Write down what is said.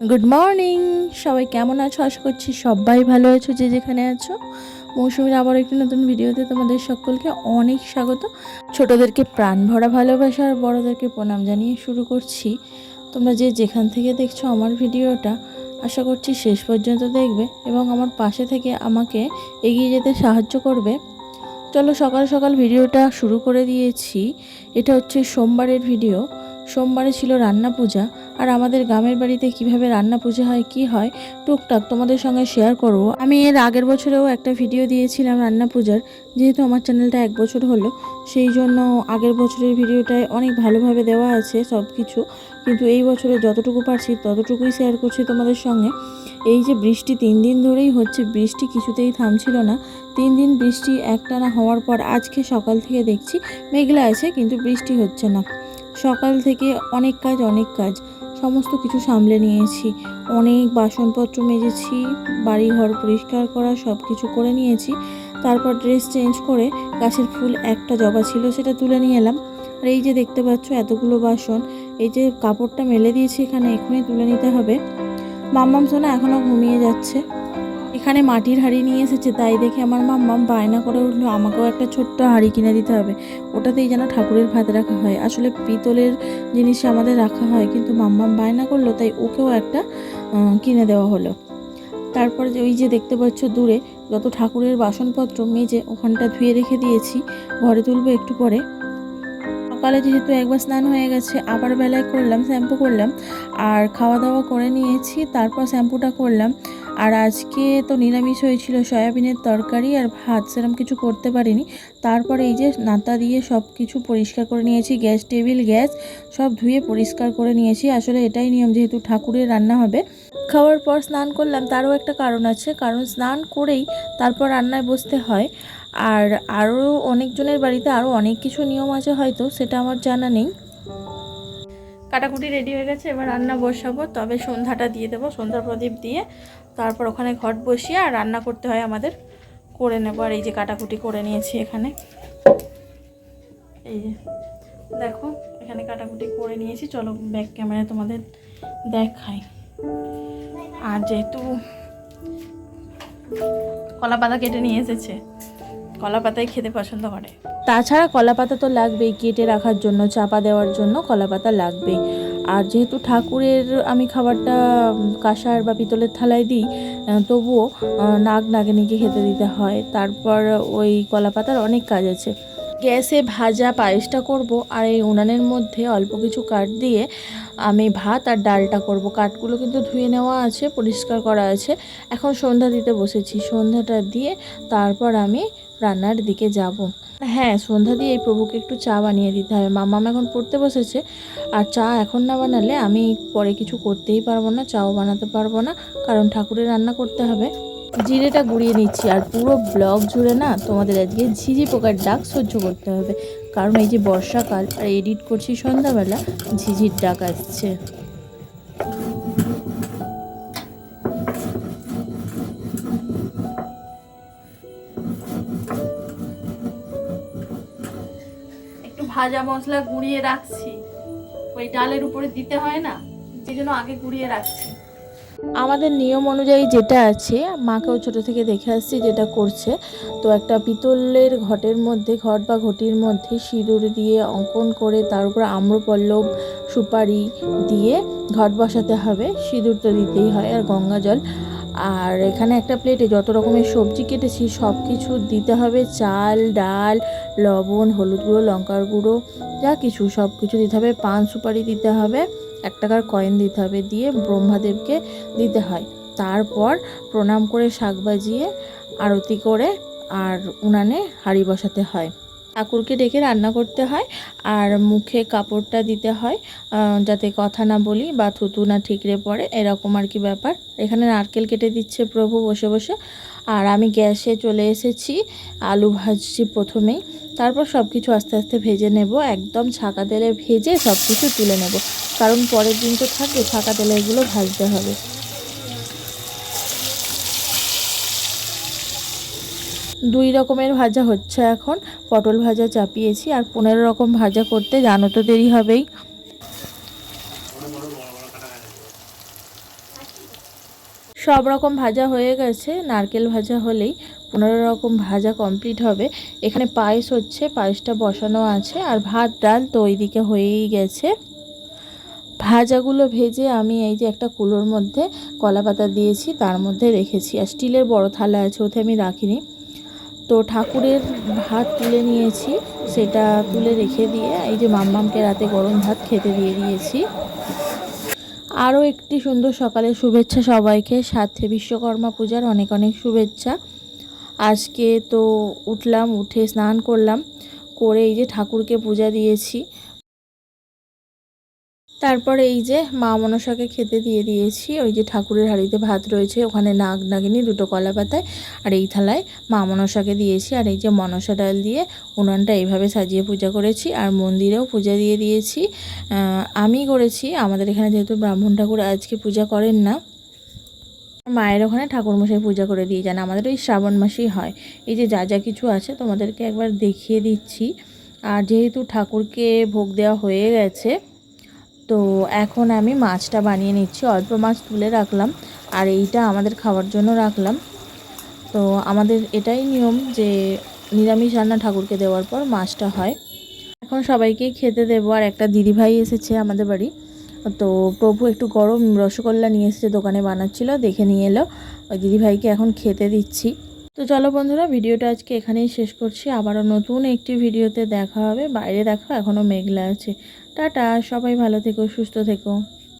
Good morning সবাই কেমন আছো? আশা করছি সবাই ভালো আছো যে যেখানে আছো। মৌসুমীর আবার একটি নতুন ভিডিওতে তোমাদের সকলকে অনেক স্বাগত। ছোটদেরকে প্রাণ ভরা ভালোবাসা আর বড়োদেরকে প্রণাম জানিয়ে শুরু করছি। তোমরা যে যেখান থেকে দেখছ আমার ভিডিওটা, আশা করছি শেষ পর্যন্ত দেখবে এবং আমার পাশে থেকে আমাকে এগিয়ে যেতে সাহায্য করবে। চলো সকাল সকাল ভিডিওটা শুরু করে দিয়েছি। এটা হচ্ছে সোমবারের ভিডিও। সোমবারে ছিল রান্না পূজা। আর আমাদের গ্রামের বাড়িতে কীভাবে রান্না পূজা হয়, কি হয়, টুকটাক তোমাদের সঙ্গে শেয়ার করব। আমি এর আগের বছরেও একটা ভিডিও দিয়েছিলাম রান্না পূজার, যেহেতু আমার চ্যানেলটা এক বছর হলো, সেই জন্য আগের বছরের ভিডিওটায় অনেক ভালোভাবে দেওয়া আছে সব কিছু কিন্তু এই বছরে যতটুকু পারছি, ততটুকুই শেয়ার করছি তোমাদের সঙ্গে। এই যে বৃষ্টি তিন দিন ধরেই হচ্ছে, বৃষ্টি কিছুতেই থামছিল না। তিন দিন বৃষ্টি একটানা হওয়ার পর আজকে সকাল থেকে দেখছি মেঘলা আছে, কিন্তু বৃষ্টি হচ্ছে না। সকাল থেকে অনেক কাজ অনেক কাজ। সমস্ত কিছু সামলে নিয়েছি। অনেক বাসনপত্র মেজেছি বাড়ি ঘর পরিষ্কার করা সব কিছু করে নিয়েছি। তারপর ড্রেস চেঞ্জ করে গাছের ফুল একটা জবা ছিল সেটা তুলে নিয়ে এলাম। আর এই যে দেখতে পাচ্ছ এতগুলো বাসন, এই যে কাপড়টা মেলে দিয়েছি এখানে এখনই তুলে নিতে হবে। মাম্মাম সোনা এখনও ঘুমিয়ে যাচ্ছে। এখানে মাটির হাঁড়ি নিয়ে এসেছে, তাই দেখে আমার মাম্মাম বায়না করে উঠল, আমাকেও একটা ছোট্ট হাঁড়ি কিনে দিতে হবে। ওটাতেই যেন ঠাকুরের ভাত রাখা হয়। আসলে পিতলের জিনিস আমাদের রাখা হয়, কিন্তু মাম্মাম বায়না করল, তাই ওকেও একটা কিনে দেওয়া হলো। তারপরে যে ওই যে দেখতে পাচ্ছ দূরে, যত ঠাকুরের বাসনপত্র মেজে ওখানটা ধুয়ে রেখে দিয়েছি, ঘরে তুলবো একটু পরে। সকালে যেহেতু একবার স্নান হয়ে গেছে, আবার বেলায় করলাম, শ্যাম্পু করলাম, আর খাওয়া দাওয়া করে নিয়েছি, তারপর শ্যাম্পুটা করলাম। আর আজকে তো নিরামিষ হয়েছিল, সয়াবিনের তরকারি আর ভাত সেরকম কিছু করতে পারিনি। তারপরে এই যে নাতা দিয়ে সব কিছু পরিষ্কার করে নিয়েছি, গ্যাস টেবিল, গ্যাস সব ধুয়ে পরিষ্কার করে নিয়েছি। আসলে এটাই নিয়ম, যেহেতু ঠাকুরের রান্না হবে। খাওয়ার পর স্নান করলাম, তারও একটা কারণ আছে। কারণ স্নান করেই তারপর রান্নায় বসতে হয়। আর আরও অনেকজনের বাড়িতে আরও অনেক কিছু নিয়ম আছে হয়তো, সেটা আমার জানা নেই। কাটাকুটি রেডি হয়ে গেছে, এবার রান্না বসাবো। তবে সন্ধ্যাটা দিয়ে দেবো, সন্ধ্যা প্রদীপ দিয়ে। তারপর ওখানে ঘট বসিয়ে আর রান্না করতে হয় আমাদের। করে নেব, আর এই যে কাটাকুটি করে নিয়েছি এখানে। এই যে, দেখো, এখানে কাটাকুটি করে নিয়েছি। চলো ব্যাক ক্যামেরায় তোমাদের দেখাই। আর যেহেতু কলা পাতা কেটে নিয়ে এসেছে কলা পাতাই খেতে পছন্দ করে। তাছাড়া কলা পাতা তো লাগবেই, কেটে রাখার জন্য, চাপা দেওয়ার জন্য কলা পাতা লাগবেই। আর যেহেতু ঠাকুরের আমি খাবারটা কাঁসার বা পিতলের থালায় দিই তবুও নাগ নাগিনীকে খেতে দিতে হয়। তারপর ওই কলা পাতার অনেক কাজ আছে। গ্যাসে ভাজা পায়েসটা করব আর এই উনানের মধ্যে অল্প কিছু কাঠ দিয়ে আমি ভাত আর ডালটা করব। কাঠগুলো কিন্তু ধুয়ে নেওয়া আছে, পরিষ্কার করা আছে। এখন সন্ধ্যা দিতে বসেছি। সন্ধ্যাটা দিয়ে তারপর আমি রান্নার দিকে যাব। হ্যাঁ সন্ধ্যা দিয়ে এই প্রভুকে একটু চা বানিয়ে দিতে হবে। মামাম এখন পড়তে বসেছে। আর চা এখন না বানালে আমি পরে কিছু করতেই পারব না, চাও বানাতে পারব না, কারণ ঠাকুরের রান্না করতে হবে। জিরেটা গুঁড়িয়ে নিচ্ছি। আর পুরো ব্লগ জুড়ে না তোমাদের আজকে ঝিঝি পোকার ডাক সহ্য করতে হবে। কারণ এই যে বর্ষাকাল আর এডিট করছি সন্ধ্যাবেলা, ঝিঝির ডাক আসছে। ভাজা মশলা গুঁড়িয়ে রাখছি। ওই ডালের উপরে দিতে হয় না সেই জন্য আগে গুঁড়িয়ে রাখছি। আমাদের নিয়ম অনুযায়ী যেটা আছে মাকেও ছোট থেকে দেখে আসছি যেটা করছে, তো একটা পিতলের ঘটের মধ্যে, ঘট বা ঘটির মধ্যে সিঁদুর দিয়ে অঙ্কন করে তার উপর আম্রপল্লব, সুপারি দিয়ে ঘট বসাতে হবে। সিঁদুর তো দিতেই হয় আর গঙ্গা জল। আর এখানে একটা প্লেটে যত রকমের সবজি কেটেছি সব কিছু দিতে হবে, চাল, ডাল, লবণ, হলুদ গুঁড়ো, লঙ্কার গুঁড়ো, যা কিছু সব কিছু দিতে হবে। পান সুপারি দিতে হবে, এক টাকার কয়েন দিতে হবে, দিয়ে ব্রহ্মাদেবকে দিতে হয়। তারপর প্রণাম করে শাক বাজিয়ে আরতি করে, আর উনানে হাঁড়ি বসাতে হয়। ঠাকুরকে ডেকে রান্না করতে হয় আর মুখে কাপড়টা দিতে হয় যাতে কথা না বলি বা থুতু না ঠিকরে পড়ে, এরকম আর কি ব্যাপার। এখানে নারকেল কেটে দিচ্ছে প্রভু বসে বসে। আর আমি গ্যাসে চলে এসেছি আলু ভাজছি প্রথমেই। তারপর সব কিছু আস্তে আস্তে ভেজে নেব, একদম ছাকা তেলে ভেজে সব কিছু তুলে নেব। কারণ পরের দিন তো থাকে ছাকা তেলে এগুলো ভাজতে হবে। দুই রকমের ভাজা হচ্ছে এখন। পটল ভাজা চাপিয়েছি আর পনেরো রকম ভাজা করতে জানো তো দেরি হবেই। সব রকম ভাজা হয়ে গেছে, নারকেল ভাজা হলেই পনেরো রকম ভাজা কমপ্লিট হবে। এখানে পায়েস হচ্ছে, পায়েসটা বসানো আছে আর ভাত, ডাল তো ওইদিকে হয়েই গেছে। ভাজাগুলো ভেজে আমি এই যে একটা কুলোর মধ্যে কলা পাতা দিয়েছি, তার মধ্যে রেখেছি। আর স্টিলের বড় থালা আছে, ওতে আমি রাখিনি। তো ঠাকুরের ভাত তুলে নিয়েছি, সেটা তুলে রেখে দিয়ে এই যে মাম্মামকে রাতে গরম ভাত খেতে দিয়ে দিয়েছি। আরও একটি সুন্দর সকালের শুভেচ্ছা সবাইকে সাথে বিশ্বকর্মা পূজার অনেক অনেক শুভেচ্ছা। আজকে তো উঠলাম, উঠে স্নান করলাম, করে এই যে ঠাকুরকে পূজা দিয়েছি। তারপরে এই যে মা মনসাকে খেতে দিয়ে দিয়েছি। ওই যে ঠাকুরের হাঁড়িতে ভাত রয়েছে, ওখানে নাগ নাগিনি দুটো কলা পাতায় আর এই থালায় মা মনসাকে দিয়েছি। আর এই যে মনসা ডাল দিয়ে উনানটা এইভাবে সাজিয়ে পূজা করেছি আর মন্দিরেও পূজা দিয়ে দিয়েছি। আমি করেছি, আমাদের এখানে যেহেতু ব্রাহ্মণ ঠাকুর আজকে পূজা করেন না, মায়ের ওখানে ঠাকুরমশাই পূজা করে দিয়ে যান। আমাদের ওই শ্রাবণ মাসেই হয়। এই যে যা যা কিছু আছে তোমাদেরকে একবার দেখিয়ে দিচ্ছি। আর যেহেতু ঠাকুরকে ভোগ দেওয়া হয়ে গেছে তো এখন আমি মাছটা বানিয়ে নিচ্ছি। অল্প মাছ তুলে রাখলাম আর এইটা আমাদের খাওয়ার জন্য রাখলাম। তো আমাদের এটাই নিয়ম যে নিরামিষ রান্না ঠাকুরকে দেওয়ার পর মাছটা হয়। এখন সবাইকেই খেতে দেবো আর একটা দিদিভাই এসেছে আমাদের বাড়ি। তো প্রভু একটু গরম রসগোল্লা নিয়ে এসেছে দোকানে বানাচ্ছিল, দেখে নিয়ে এলো। ওই দিদিভাইকে এখন খেতে দিচ্ছি। তো চলো বন্ধুরা, ভিডিওটা আজকে এখানেই শেষ করছি। আবারও নতুন একটি ভিডিওতে দেখা হবে। বাইরে দেখো এখনও মেঘলা আছে। টাটা, সবাই ভালো থেকো, সুস্থ থেকো।